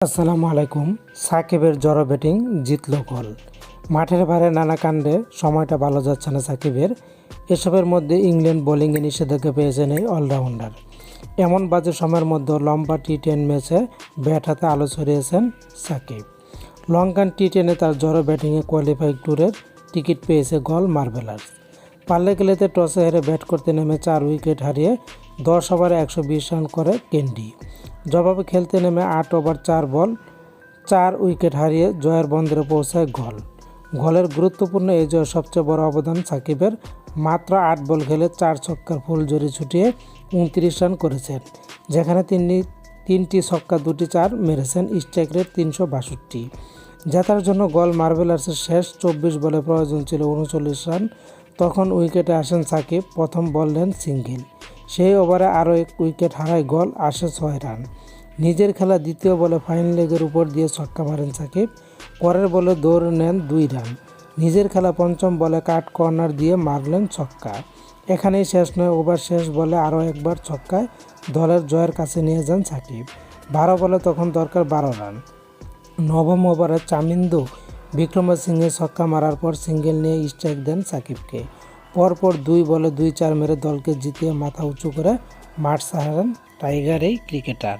আসসালামু আলাইকুম। সাকিবের জড়ো ব্যাটিং জিতল গোল। মাঠের ভারে নানা কাণ্ডে সময়টা ভালো যাচ্ছে না সাকিবের। এসবের মধ্যে ইংল্যান্ড বোলিংয়ে নিষেধাজ্ঞা পেয়েছেন এই অলরাউন্ডার। এমন বাজে সময়ের মধ্যে লম্বা টি টেন ম্যাচে ব্যাট হাতে আলো ছড়িয়েছেন সাকিব। লঙ্কান টি টেনে তার জড়ো ব্যাটিংয়ে কোয়ালিফাই ট্যুরের টিকিট পেয়েছে গল মার্বেলার্স পাল্লে গেলেতে টসে হেরে ব্যাট করতে নেমে চার উইকেট হারিয়ে দশ ওভারে একশো বিশ রান করে কেন্ডি। জবাবে খেলতে নেমে আট ওভার চার বল, চার উইকেট হারিয়ে জয়ের বন্দরে পৌঁছায় গল। গলের গুরুত্বপূর্ণ এই জয়ের সবচেয়ে বড় অবদান সাকিবের। মাত্র আট বল খেলে চার ছক্কার ফুলঝুরি ছুটিয়ে উনত্রিশ রান করেছেন, যেখানে তিনি তিনটি ছক্কা, দুটি চার মেরেছেন স্ট্রাইক রেট তিনশো বাষট্টি। জেতার জন্য গল মার্বেলার্সের শেষ চব্বিশ বলে প্রয়োজন ছিল উনচল্লিশ রান। তখন উইকেটে আসেন সাকিব, প্রথম বল নেন সিঙ্গেল। সেই ওভারে আরও এক উইকেট হারায় গল আসে ছয় রান। নিজের খেলা দ্বিতীয় বলে ফাইন লেগের উপর দিয়ে ছক্কা মারেন সাকিব। পরের বলে দৌড় নেন দুই রান। নিজের খেলা পঞ্চম বলে কাট কর্নার দিয়ে মারলেন ছক্কা। এখানেই শেষ নয়, ওভার শেষ বলে আরও একবার ছক্কায় দলের জয়ের কাছে নিয়ে যান সাকিব। বারো বলে তখন দরকার বারো রান। নবম ওভারে চামিন্দু বিক্রমসিংহে ছক্কা মারার পর সিঙ্গেল নিয়ে স্ট্রাইক দেন সাকিবকে। পরপর দুই বলে দুই চার মেরে দলকে জিতিয়ে মাথা উঁচু করে মাঠ ছাড়েন টাইগার এই ক্রিকেটার।